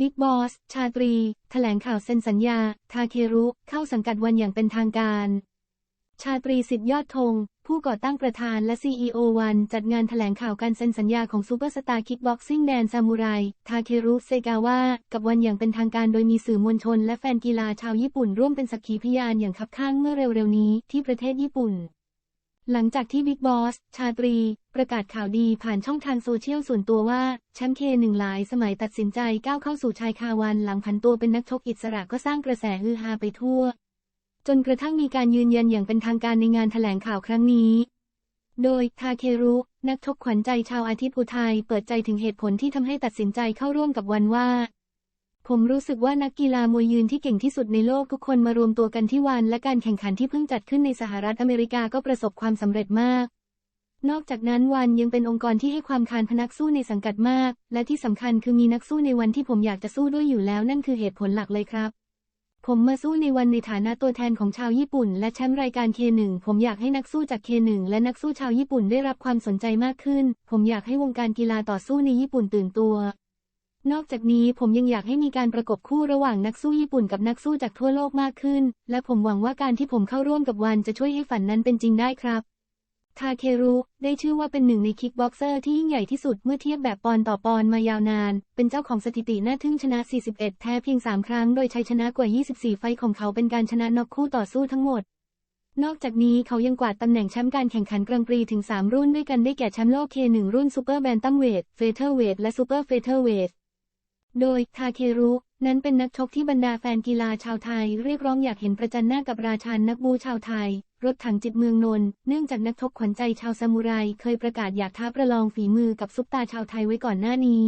บิ๊กบอส ชาตรี แถลงข่าวเซ็นสัญญา ทาเครุ เข้าสังกัดวันอย่างเป็นทางการ ชาตรีสิทธิยอดธง ผู้ก่อตั้งประธานและ CEO วันจัดงานแถลงข่าวการเซ็นสัญญาของซูเปอร์สตาร์คิกบ็อกซิ่งแดนซามูไร ทาเครุเซกาวะ กับวันอย่างเป็นทางการโดยมีสื่อมวลชนและแฟนกีฬาชาวญี่ปุ่นร่วมเป็นสักขีพยานอย่างคับข้างเมื่อเร็วๆนี้ที่ประเทศญี่ปุ่น หลังจากที่บิ๊กบอส ชาตรี ประกาศข่าวดีผ่านช่องทางโซเชียลส่วนตัวว่า แชมป์เคหนึ่งหลายสมัยตัดสินใจก้าวเข้าสู่ชายคาวันหลังผันตัวเป็นนักชกอิสระก็สร้างกระแสฮือฮาไปทั่ว จนกระทั่งมีการยืนยันอย่างเป็นทางการในงานแถลงข่าวครั้งนี้ โดย ทาเครุ นักชกขวัญใจชาวอาทิตย์อุทัยเปิดใจถึงเหตุผลที่ทำให้ตัดสินใจเข้าร่วมกับวันว่า ผมรู้สึกว่านักกีฬามวยยืนที่เก่งที่สุดในโลกทุกคนมารวมตัวกันที่วัน และการแข่งขันที่เพิ่งจัดขึ้นในสหรัฐอเมริกาก็ประสบความสำเร็จมาก นอกจากนั้นวันยังเป็นองค์กรที่ให้ความคานพนักสู้ในสังกัดมาก และที่สำคัญคือมีนักสู้ในวันที่ผมอยากจะสู้ด้วยอยู่แล้วนั่นคือเหตุผลหลักเลยครับ ผมมาสู้ในวันในฐานะตัวแทนของชาวญี่ปุ่น และแชมป์รายการ K1 ผมอยากให้นักสู้จาก K1 และนักสู้ชาวญี่ปุ่นได้รับความสนใจมากขึ้น ผมอยากให้วงการกีฬาต่อสู้ในญี่ปุ่นตื่นตัว นอกจากนี้ผมยังอยากให้มีการประกบคู่ระหว่างนักสู้ญี่ปุ่นกับนักสู้จากทั่วโลกมากขึ้น และผมหวังว่าการที่ผมเข้าร่วมกับวันจะช่วยให้ฝันนั้นเป็นจริงได้ครับ ทาเครุได้ชื่อว่าเป็นหนึ่งในคิกบ็อกเซอร์ที่ยิ่งใหญ่ที่สุดเมื่อเทียบแบบปอนต่อปอนมายาวนาน เป็นเจ้าของสถิติน่าทึ่งชนะ 41 แพ้เพียง 3 ครั้ง โดยชัยชนะกว่า 24 ไฟของเขาเป็นการชนะน็อกคู่ต่อสู้ทั้งหมดนอกจากนี้เขายังกวาดตำแหน่งแชมป์การแข่งขันกรังปรีถึง 3 รุ่นด้วยกันได้แก่แชมป์โลก K1 รุ่นซูเปอร์แบนตัมเวท เฟเธอร์เวท และซูเปอร์เฟเธอร์เวท โดยทาเครุ นั้นเป็นนักชกที่บรรดาแฟนกีฬาชาวไทย เรียกร้องอยากเห็นประจันหน้ากับราชันนักบูชาวไทย รถถังจิตเมืองนนท์เนื่องจากนักชกขวัญใจชาวซามูไรเคยประกาศอยากท้าประลองฝีมือกับซุปตาชาวไทยไว้ก่อนหน้านี้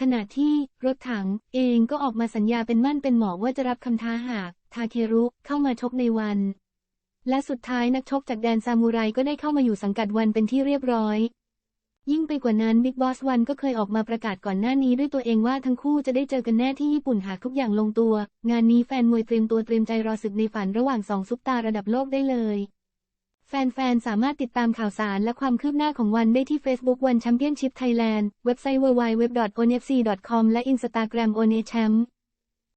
ขณะที่รถถังเองก็ออกมาสัญญาเป็นมั่นเป็นหมอว่าจะรับคำท้าหากทาเครุเข้ามาชกในวัน และสุดท้ายนักชกจากแดนซามูไรก็ได้เข้ามาอยู่สังกัดวันเป็นที่เรียบร้อย ยิ่งไปกว่านั้นบิ๊กบอสวันก็เคยออกมาประกาศก่อนหน้านี้ด้วยตัวเองว่าทั้งคู่จะได้เจอกันแน่ที่ญี่ปุ่นหากทุกอย่างลงตัว งานนี้แฟนมวยเตรียมตัวเตรียมใจรอศึกในฝันระหว่างสองซุปตาระดับโลกได้เลย แฟนๆ สามารถติดตามข่าวสารและความคืบหน้าของวันได้ที่ Facebook วันแชมเปี้ยนชิพไทยแลนด์เว็บไซต์ www.onfc.com และ Instagram onechamp